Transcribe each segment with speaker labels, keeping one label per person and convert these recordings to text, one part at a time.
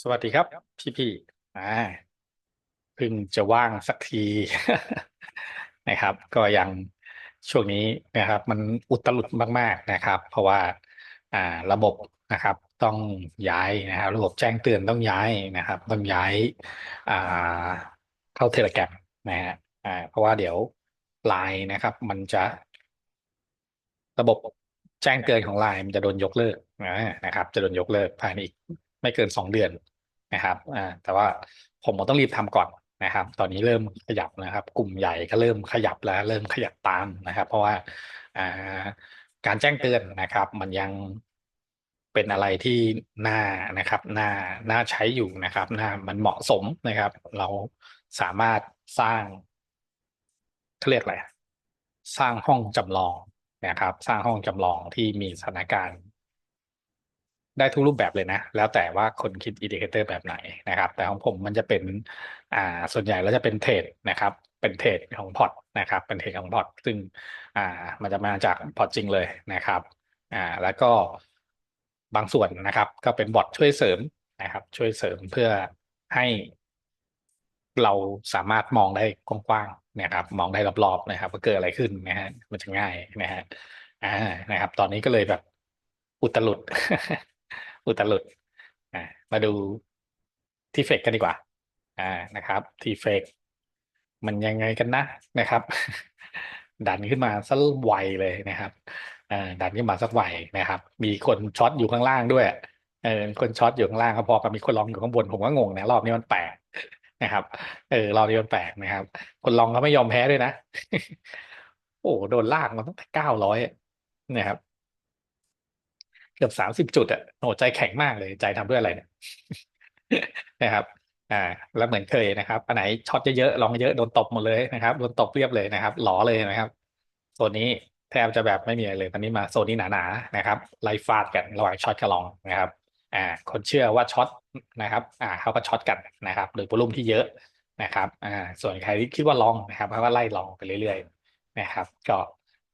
Speaker 1: สวัสดีครับ พี่พี่อ่าเพิ่งจะว่างสักทีนะครับ ก็ยังช่วงนี้นะครับ มันอุตลุดมาก ๆนะครับ เพราะว่าอ่าระบบนะครับ ต้องย้ายนะครับระบบแจ้งเตือนต้องย้ายนะครับ ต้องย้ายอ่าเข้าเทเลแกรมนะฮะอ่าเพราะว่าเดี๋ยวไลน์นะครับ มันจะ ระบบแจ้งเตือนของไลน์มันจะโดนยกเลิกนะครับ จะโดนยกเลิกภายในอีก ไม่เกินสองเดือนนะครับอ่าแต่ว่าผมต้องรีบทำก่อนนะครับ ตอนนี้เริ่มขยับนะครับ กลุ่มใหญ่ก็เริ่มขยับแล้ว เริ่มขยับตามนะครับ เพราะว่าอ่าการแจ้งเตือนนะครับ มันยังเป็นอะไรที่น่านะครับน่าน่าใช้อยู่นะครับน่ามันเหมาะสมนะครับ เราสามารถสร้างเขาเรียกอะไรสร้างห้องจำลองนะครับ สร้างห้องจำลองที่มีสถานการณ์ ได้ทุกรูปแบบเลยนะ แล้วแต่ว่าคนคิดอินดิเคเตอร์แบบไหนนะครับ แต่ของผมมันจะเป็นอ่าส่วนใหญ่แล้วจะเป็นเทรดนะครับ เป็นเทรดของพอร์ตนะครับ เป็นเทรดของพอร์ตซึ่งอ่ามันจะมาจากพอร์ตจริงเลยนะครับอ่าแล้วก็บางส่วนนะครับ ก็เป็นบอทช่วยเสริมนะครับ ช่วยเสริมเพื่อให้เราสามารถมองได้กว้างๆนะครับ มองได้รอบๆนะครับว่าเกิดอะไรขึ้นนะฮะมันจะง่ายนะฮะอ่านะครับ ตอนนี้ก็เลยแบบอุตลุด อุตลุดอ่ามาดูทีเฟกกันดีกว่า อ่านะครับทีเฟกมันยังไงกันนะนะครับ ดันขึ้นมาสักไวเลยนะครับอ่าดันขึ้นมาสักไวนะครับ มีคนช็อตอยู่ข้างล่างด้วยเออคนช็อตอยู่ข้างล่างก็พอกับมีคนลองอยู่ข้างบนผมก็งงนะรอบนี้มันแปลกนะครับ เออรอบนี้มันแปลกนะครับ คนลองก็ไม่ยอมแพ้ด้วยนะ โอ้โดนลากมาตั้งแต่เก้าร้อยนะครับ เกือบสามสิบจุดอะโหใจแข็งมากเลยใจทำด้วยอะไรเนี่ยนะครับ อ่า แล้วเหมือนเคยนะครับอันไหนช็อตเยอะๆลองเยอะโดนตบหมดเลยนะครับโดนตบเรียบเลยนะครับ หลอเลยนะครับโซนนี้แทบจะแบบไม่มีอะไรเลยตอนนี้มาโซนนี้หนาๆนะครับไล่ฟาดกันระหว่างช็อตกับลองนะครับอ่าคนเชื่อว่าช็อตนะครับ อ่าเขาก็ช็อตกันนะครับโดยโวลุ่มที่เยอะนะครับ อ่า ส่วนใครที่คิดว่าลองนะครับเขาก็ไล่ลองไปเรื่อยๆ นะครับ ก็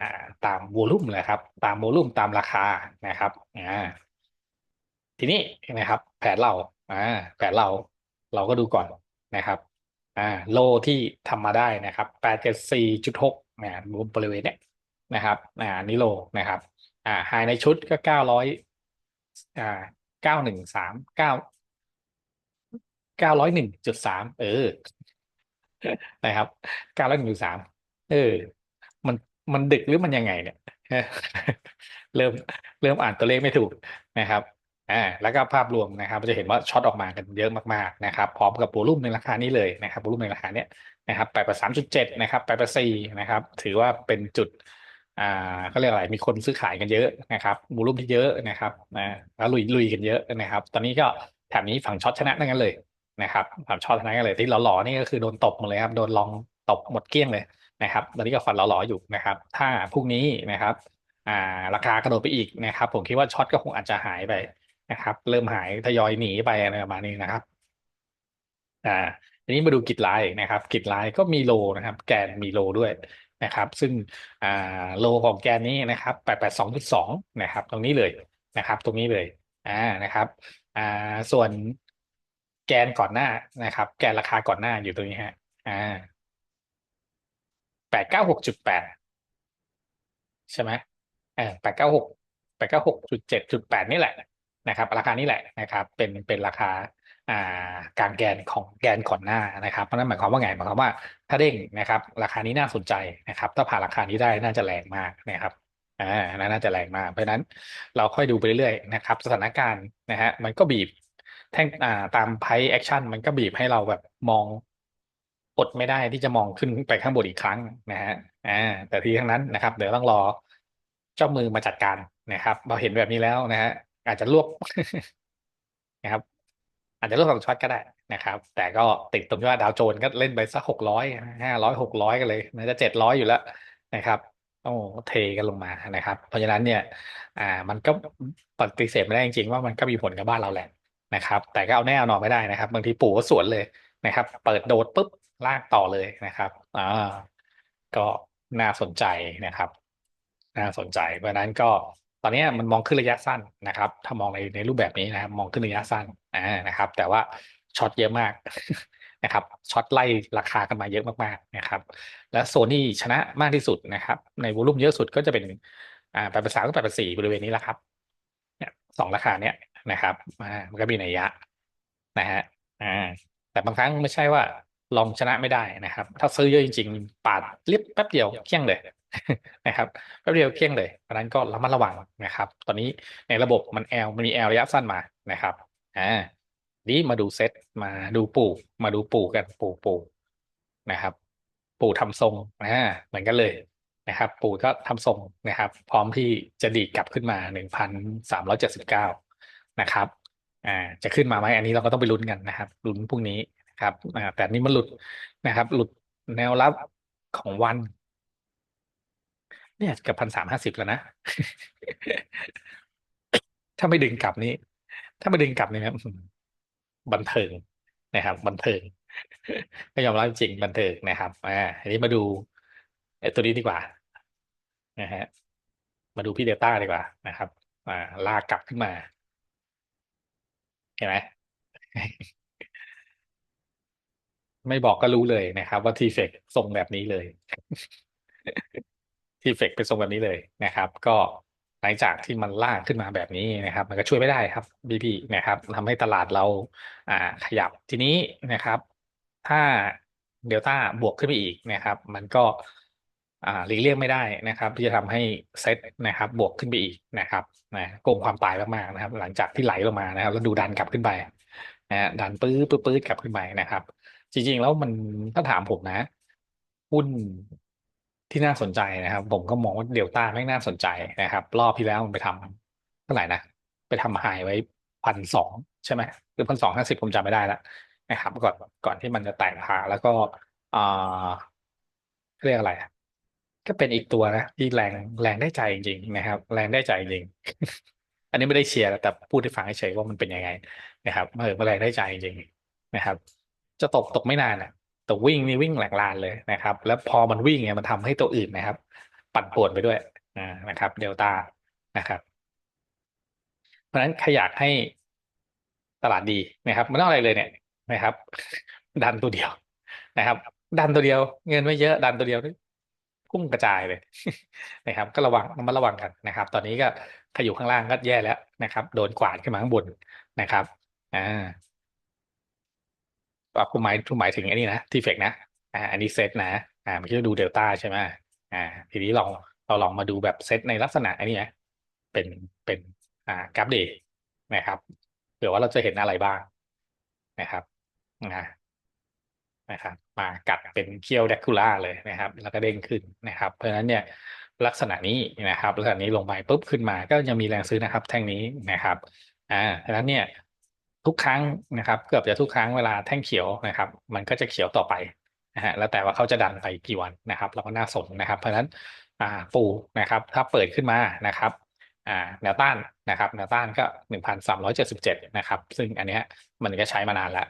Speaker 1: อ่าตามโวลุ่มเลยครับ ตามโวลุ่มตามราคานะครับอ่าทีนี้นะครับ แผนเราอ่าแผนเราเราก็ดูก่อนนะครับอ่าโลที่ทำมาได้นะครับแปดเจ็ดสี่จุดหกนะบริเวณเนี้ยนะครับอ่านี่โลนะครับอ่าไฮในชุดก็เก้าร้อยอ่าเก้าหนึ่งสามเก้าเก้าร้อยหนึ่งจุดสามเออนะครับเก้าร้อยหนึ่งจุดสามเออ มัน มันดึกหรือมันยังไงเนี่ยเริ่มเริ่มอ่านตัวเลขไม่ถูกนะครับอ่าแล้วก็ภาพรวมนะครับจะเห็นว่าช็อตออกมากันเยอะมากๆนะครับพร้อมกับโวลุ่มในราคานี้เลยนะครับโวลุ่มในราคาเนี้ยนะครับแปดสามจุดเจ็ดนะครับแปดสี่นะครับ ถือว่าเป็นจุดอ่าเขาเรียกอะไรมีคนซื้อขายกันเยอะนะครับโวลุ่มที่เยอะนะครับนะแล้วลุยลุยกันเยอะนะครับ ตอนนี้ก็แถบนี้ฝั่งช็อตชนะทั้งนั้นเลยนะครับฝั่งช็อตชนะกันเลยที่หล่อๆนี่ก็คือโดนตบหมดเลยครับโดนลองตบหมดเกลี้ยงเลย นะครับตอนนี้ก็ฟันหล่อๆอยู่นะครับ ถ้าพรุ่งนี้นะครับอ่าราคากระโดดไปอีกนะครับ ผมคิดว่าช็อตก็คงอาจจะหายไปนะครับ เริ่มหายทยอยหนีไปอะไรประมาณนี้นะครับอ่าทีนี้มาดูกิจไลน์นะครับ กิจไลน์ก็มีโลนะครับ แกนมีโลด้วยนะครับ ซึ่งอ่าโลของแกนนี้นะครับแปดแปดสองจุดสองนะครับ ตรงนี้เลยนะครับ ตรงนี้เลยอ่านะครับอ่าส่วนแกนก่อนหน้านะครับ แกนราคาก่อนหน้าอยู่ตรงนี้ฮะอ่า แปดเก้าหกจุดแปดใช่ไหมเออแปดเก้าหกแปดเก้าหกจุดเจ็ดจุดแปดนี่แหละนะครับ ราคานี้แหละนะครับ เป็นเป็นราคาอ่าการแกนของแกนก่อนหน้านะครับเพราะนั้นหมายความว่าไงหมายความว่า ถ้าเด้งนะครับ ราคานี้น่าสนใจนะครับ ถ้าผ่านราคานี้ได้น่าจะแรงมากนะครับอ่าน่าจะแรงมากเพราะนั้นเราค่อยดูไปเรื่อยๆนะครับ สถานการณ์นะฮะมันก็บีบแท่งอ่าตามไพ่แอคชั่นมันก็บีบให้เราแบบมอง อดไม่ได้ที่จะมองขึ้นไปข้างบนอีกครั้งนะฮะอ่าแต่ทีทั้งนั้นนะครับ เดี๋ยวต้องรอเจ้ามือมาจัดการนะครับเราเห็นแบบนี้แล้วนะฮะอาจจะรวบนะครับ อาจจะรวบสองช็อตก็ได้นะครับ แต่ก็ติดตรงที่ว่าดาวโจนส์ก็เล่นไปสักหกร้อยห้าร้อยหกร้อยกันเลยน่าจะเจ็ดร้อยอยู่แล้วนะครับโอ้เทกันลงมานะครับ เพราะฉะนั้นเนี่ย อ่า มันก็ปฏิเสธไม่ได้จริงๆว่ามันก็มีผลกับบ้านเราแหละนะครับ แต่ก็เอาแน่เอานอนไม่ได้นะครับ บางทีปู่ก็สวนเลยนะครับ เปิดโดดปุ๊บ ลากต่อเลยนะครับอ่าก็น่าสนใจนะครับ น่าสนใจ เพราะนั้นก็ตอนนี้มันมองขึ้นระยะสั้นนะครับ ถ้ามองในในรูปแบบนี้นะครับ มองขึ้นระยะสั้นอ่านะครับ แต่ว่าช็อตเยอะมากนะครับช็อตไล่ราคากันมาเยอะมากๆนะครับ และโซนี่ชนะมากที่สุดนะครับ ในวอลุ่มเยอะสุดก็จะเป็นอ่าแปดพันสามกับแปดพันสี่บริเวณนี้แหละครับเนี่ยสองราคาเนี้ยนะครับอ่ามันก็มีนัยยะนะฮะอ่าแต่บางครั้งไม่ใช่ว่า ลองชนะไม่ได้นะครับ ถ้าซื้อเยอะจริง ๆ ปาดเรียบแป๊บเดียวเที่ยงเลยนะครับแป๊บเดียวเที่ยงเลยเพราะนั้นก็ระมัดระวังนะครับ ตอนนี้ในระบบมันแอลมันมีแอลระยะสั้นมานะครับอ่านี้มาดูเซตมาดูปู่มาดูปู่กันปู่ปู่นะครับ ปู่ทำทรงอ่าเหมือนกันเลยนะครับ ปู่ก็ทำทรงนะครับ พร้อมที่จะดีดกลับขึ้นมาหนึ่งพันสามร้อยเจ็ดสิบเก้านะครับอ่าจะขึ้นมาไหมอันนี้เราก็ต้องไปลุ้นกันนะครับลุ้นพรุ่งนี้ ครับแต่นี้มันหลุดนะครับ หลุดแนวรับของวัน เนี่ยกับพันสามห้าสิบแล้วนะ ถ้าไม่ดึงกลับนี้ ถ้าไม่ดึงกลับนี่นะบันเทิงนะครับ บันเทิงก็ยอมรับจริงบันเทิงนะครับอ่าอันนี้มาดูไอตัวนี้ดีกว่านะฮะมาดูพี่เดลต้าดีกว่านะครับ อ่า ลากกลับขึ้นมา เห็นไหม ไม่บอกก็รู้เลยนะครับ ว่าทีเฟกทรงแบบนี้เลยทีเฟกเป็นทรงแบบนี้เลยนะครับ ก็หลังจากที่มันลากขึ้นมาแบบนี้นะครับ มันก็ช่วยไม่ได้ครับบีพีนะครับทำให้ตลาดเรา อ่า ขยับทีนี้นะครับ ถ้าเดลต้าบวกขึ้นไปอีกนะครับ มันก็อ่าหลีกเลี่ยงไม่ได้นะครับ ที่จะทำให้เซตนะครับ บวกขึ้นไปอีกนะครับนะโกงความตายมากๆนะครับ หลังจากที่ไหลลงมานะครับ แล้วดูดันกลับขึ้นไปนะฮะดันปื้อปื้อปื้อกลับขึ้นไปนะครับ จริง ๆ แล้วมันถ้าถามผมนะหุ้นที่น่าสนใจนะครับ ผมก็มองว่าเดลต้าไม่น่าสนใจนะครับ รอบที่แล้วมันไปทำเท่าไหร่นะไปทำไฮไว้พันสองใช่ไหมหรือพันสองห้าสิบผมจำไม่ได้แล้วนะครับ ก่อนก่อนที่มันจะแตกผ่าแล้วก็อ่าเรียกอะไรก็เป็นอีกตัวนะที่แรงแรงได้ใจจริงๆนะครับ แรงได้ใจจริง อันนี้ไม่ได้เชียร์แต่พูดให้ฟังเฉยๆว่ามันเป็นยังไงนะครับเออแรงได้ใจจริงๆนะครับ จะตกตกไม่นานอะแต่วิ่งนี่วิ่งแหลกลานเลยนะครับ แล้วพอมันวิ่งเนี่ยมันทำให้ตัวอื่นนะครับ ปั่นป่วนไปด้วยนะครับเดลต้านะครับ เพราะฉะนั้นใครอยากให้ตลาดดีนะครับไม่ต้องอะไรเลยเนี่ยนะครับ ดันตัวเดียวนะครับ ดันตัวเดียว เงินไม่เยอะดันตัวเดียวนี่พุ่งกระจายเลยนะครับ ก็ระวังมัดระวังกันนะครับ ตอนนี้ก็ใครอยู่ข้างล่างก็แย่แล้วนะครับ โดนกวาดขึ้นมาข้างบนนะครับอ่า อะผมหมายผมหมายถึงอันนี้นะทีเฟกนะอ่าอันนี้เซตนะอ่าเมื่อกี้เราดูเดลต้าใช่ไหมอ่า ทีนี้ลองเราลองมาดูแบบเซตในลักษณะอันนี้นะเป็นเป็นอ่ากราฟเดย์นะครับเผื่อว่าเราจะเห็นอะไรบ้างนะครับนะนะครับมากัดเป็นเคียวแดกคูล่าเลยนะครับ แล้วก็เด้งขึ้นนะครับ เพราะฉะนั้นเนี่ยลักษณะนี้นะครับลักษณะนี้ลงไปปุ๊บขึ้นมาก็ยังมีแรงซื้อนะครับ แท่งนี้นะครับอ่าเพราะฉะนั้นเนี่ย ทุกครั้งนะครับ เกือบจะทุกครั้งเวลาแท่งเขียวนะครับ มันก็จะเขียวต่อไปนะฮะแล้วแต่ว่าเขาจะดันไปกี่วันนะครับ เราก็น่าสนนะครับ เพราะฉะนั้นอ่าปูนะครับ ถ้าเปิดขึ้นมานะครับอ่าแนวต้านนะครับแนวต้านก็หนึ่งพันสามร้อยเจ็ดสิบเจ็ดนะครับ ซึ่งอันเนี้ยมันก็ใช้มานานแล้ว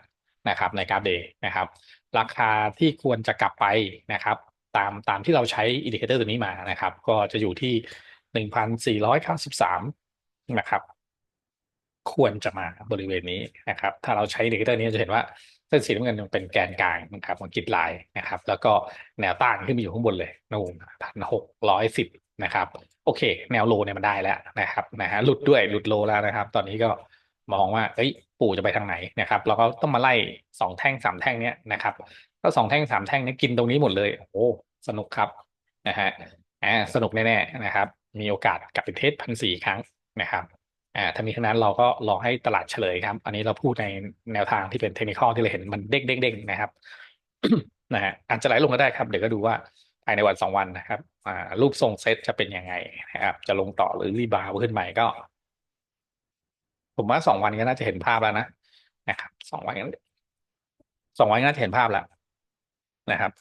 Speaker 1: นะครับ ในกราฟเดย์นะครับ ราคาที่ควรจะกลับไปนะครับ ตามตามที่เราใช้อินดิเคเตอร์ตัวนี้มานะครับ ก็จะอยู่ที่หนึ่งพันสี่ร้อยเก้าสิบสามนะครับ ควรจะมาบริเวณนี้นะครับ ถ้าเราใช้อินดิเคเตอร์นี้จะเห็นว่าเส้นสีน้ำเงินเป็นแกนกลางนะครับของกริดไลน์นะครับ แล้วก็แนวต้านขึ้นมาอยู่ข้างบนเลยนู่นพันหกร้อยสิบนะครับ โอเค แนวโลเนี่ยมันได้แล้วนะครับนะฮะหลุดด้วยหลุดโลแล้วนะครับ ตอนนี้ก็มองว่าเอ้ยปู่จะไปทางไหนนะครับ เราก็ต้องมาไล่สองแท่งสามแท่งเนี้ยนะครับถ้าสองแท่งสามแท่งเนี้ยกินตรงนี้หมดเลยโอ้สนุกครับนะฮะอ่าสนุกแน่ๆนะครับ มีโอกาสกลับไปเทสพันสี่ครั้งนะครับ อ่าถ้ามีขนาดนั้นเราก็ลองให้ตลาดเฉลยครับ อันนี้เราพูดในแนวทางที่เป็นเทคนิคที่เราเห็นมันเด้งเด้งเด้งนะครับนะฮะอาจจะไหลลงก็ได้ครับ เดี๋ยวก็ดูว่าภายในวันสองวันนะครับอ่ารูปทรงเซตจะเป็นยังไงนะครับ จะลงต่อหรือรีบาวด์ขึ้นใหม่ก็ ผมว่าสองวันก็น่าจะเห็นภาพแล้วนะนะครับสองวันสองวันก็น่าจะเห็นภาพแล้วนะครับ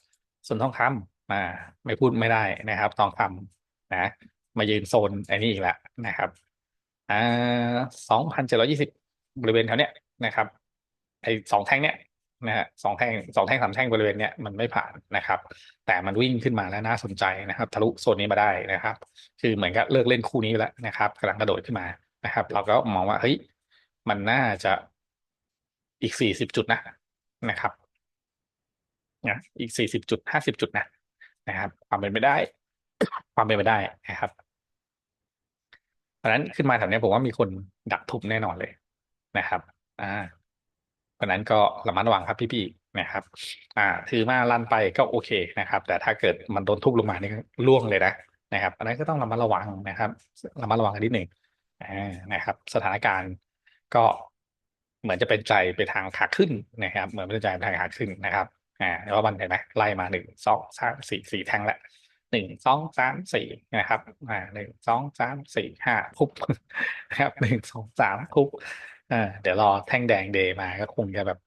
Speaker 1: ส่วนทองคำอ่าไม่พูดไม่ได้นะครับ ทองคำนะ มายืนโซนไอ้นี่อีกแล้วนะครับ อ่าสองพันเจ็ดร้อยี่สิบบริเวณแถวเนี้ยนะครับไอสองแท่งเนี้ยนะฮะสองแท่งสองแท่งสามแท่งบริเวณเนี้ยมันไม่ผ่านนะครับ แต่มันวิ่งขึ้นมาแล้วน่าสนใจนะครับ ทะลุโซนนี้มาได้นะครับ คือเหมือนกับเลิกเล่นคู่นี้แล้วนะครับกำลังกระโดดขึ้นมานะครับ เราก็มองว่าเฮ้ยมันน่าจะอีกสี่สิบจุดนะนะครับนะอีกสี่สิบจุดห้าสิบจุดนะนะครับ ความเป็นไปได้ ความเป็นไปได้นะครับ เพราะนั้นขึ้นมาแถวนี้ผมว่ามีคนดักทุบแน่นอนเลยนะครับ อ่า เพราะนั้นก็ระมัดระวังครับพี่ๆนะครับ อ่า ถือมาลั่นไปก็โอเคนะครับ แต่ถ้าเกิดมันโดนทุบลงมานี่ก็ล่วงเลยนะนะครับอันนั้นก็ต้องระมัดระวังนะครับระมัดระวังกันนิดหนึ่งนะครับ สถานการณ์ก็เหมือนจะเป็นใจไปทางขาขึ้นนะครับ เหมือนเป็นใจไปทางขาขึ้นนะครับ อ่าแล้วมันเห็นไหมไล่มาหนึ่งสองสามสี่สี่แท่งแล้ว หนึ่งสองสามสี่นะครับอ่าหนึ่งสองสามสี่ห้าคุบนะครับหนึ่งสองสามคุบอ่าเดี๋ยวรอแท่งแดงเดย์มาก็คงจะแบบ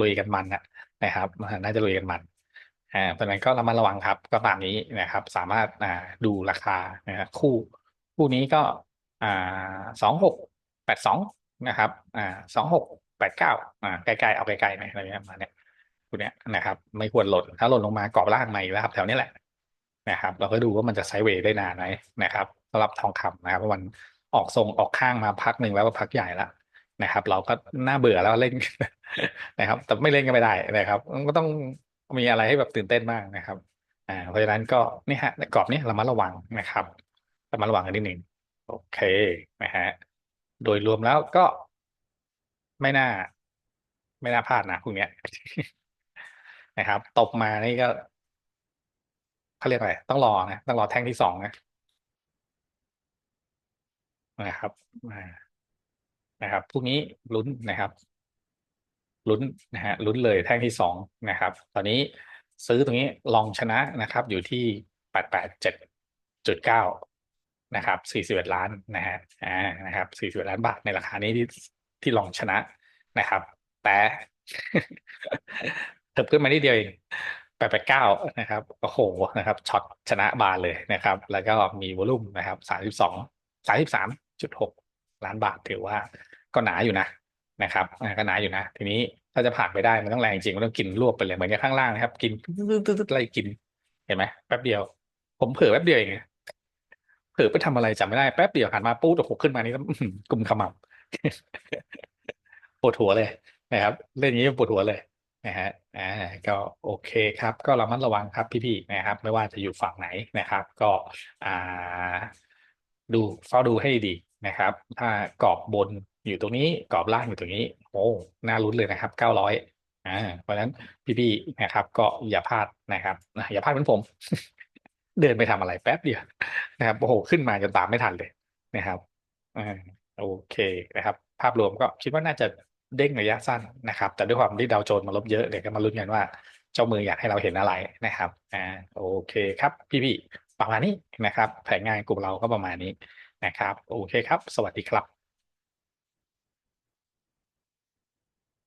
Speaker 1: ลุยกันมันนะนะครับน่าจะลุยกันมันอ่าเพราะนั้นก็ระมัดระวังครับ ก็ตามนี้นะครับ สามารถอ่าดูราคานะครับคู่คู่นี้ก็อ่าสองหกแปดสองนะครับอ่าสองหกแปดเก้าอ่าใกล้ๆเอาใกล้ๆหน่อะไรเงี้ยมาเนี่ยคู่เนี้ยนะครับ ไม่ควรหล่นถ้าหล่นลงมากรอบล่างใหม่แล้วครับแถวนี้แหละ นะครับ เราก็ดูว่ามันจะไซด์เวย์ได้นานไหมนะครับสำหรับทองคำนะครับเพราะมันออกทรงออกข้างมาพักหนึ่งแล้วก็พักใหญ่ล้วนะครับ เราก็น่าเบื่อแล้วเล่นนะครับ แต่ไม่เล่นก็ไม่ได้นะครับมันก็ต้องมีอะไรให้แบบตื่นเต้นบ้างนะครับอ่าเพราะฉะนั้นก็นี่ฮะกรอบนี้เรามาระวังนะครับระมัดระวังกันนิดหนึ่งโอเคนะฮะโดยรวมแล้วก็ไม่น่า ไม่น่าพลาดนะพวกเนี้ยนะครับ ตบมานี่ก็ เขาเรียกอะไรต้องรอนะต้องรอแท่งที่สองนะนะครับนะครับ พวกนี้ลุ้นนะครับลุ้นนะฮะลุ้นเลยแท่งที่สองนะครับ ตอนนี้ซื้อตรงนี้ลองชนะนะครับ อยู่ที่แปดแปดเจ็ดจุดเก้านะครับสี่สิบเอ็ดล้านนะฮะอ่านะครับสี่สิบเอ็ดล้านบาทในราคานี้ที่ที่ลองชนะนะครับ แต่เถิบขึ้นมานิดเดียวเอง ปดแปดเก้านะครับโอ้โหนะครับช็อตชนะบาทเลยนะครับ แล้วก็มีวอลุ่มนะครับสามสิบสองสามสิบสามจุดหกล้านบาทถือว่าก็หนาอยู่นะนะครับก็หนาอยู่นะ ทีนี้ถ้าจะผ่านไปได้มันต้องแรงจริงมันต้องกินรวบไปเลยเหมือนกับข้างล่างนะครับ กินตึ๊ดๆอะไรกิน เห็นไหมแป๊บเดียว ผมเผลอแป๊บเดียวเองเผลอไปทำอะไรจำไม่ได้แป๊บเดียวหันมาปุ๊บโอ้โหขึ้นมานี่ก็กลุ่มขมับปวดหัวเลยนะครับ เล่นอย่างนี้ปวดหัวเลย นะฮะอ่าก็โอเคครับ ก็ระมัดระวังครับพี่ๆนะครับ ไม่ว่าจะอยู่ฝั่งไหนนะครับ ก็อ่าดูเฝ้าดูให้ดีนะครับ ถ้ากรอบบนอยู่ตรงนี้กรอบล่างอยู่ตรงนี้โอ้น่าลุ้นเลยนะครับเก้าร้อยอ่าเพราะฉะนั้นพี่ๆนะครับ ก็อย่าพลาดนะครับอย่าพลาดเหมือนผม เดินไปทำอะไรแป๊บเดียวนะครับโอ้โหขึ้นมาจนตามไม่ทันเลยนะครับอ่าโอเคนะครับ ภาพรวมก็คิดว่าน่าจะ เด้งระยะสั้นนะครับ แต่ด้วยความที่ดาวโจนส์มาลบเยอะเดี๋ยวก็มาลุ้นกันว่า เจ้ามืออยากให้เราเห็นอะไรนะครับอ่าโอเคครับพี่ๆประมาณนี้นะครับ แผนงานกลุ่มเราก็ประมาณนี้นะครับ โอเคครับ สวัสดีครับ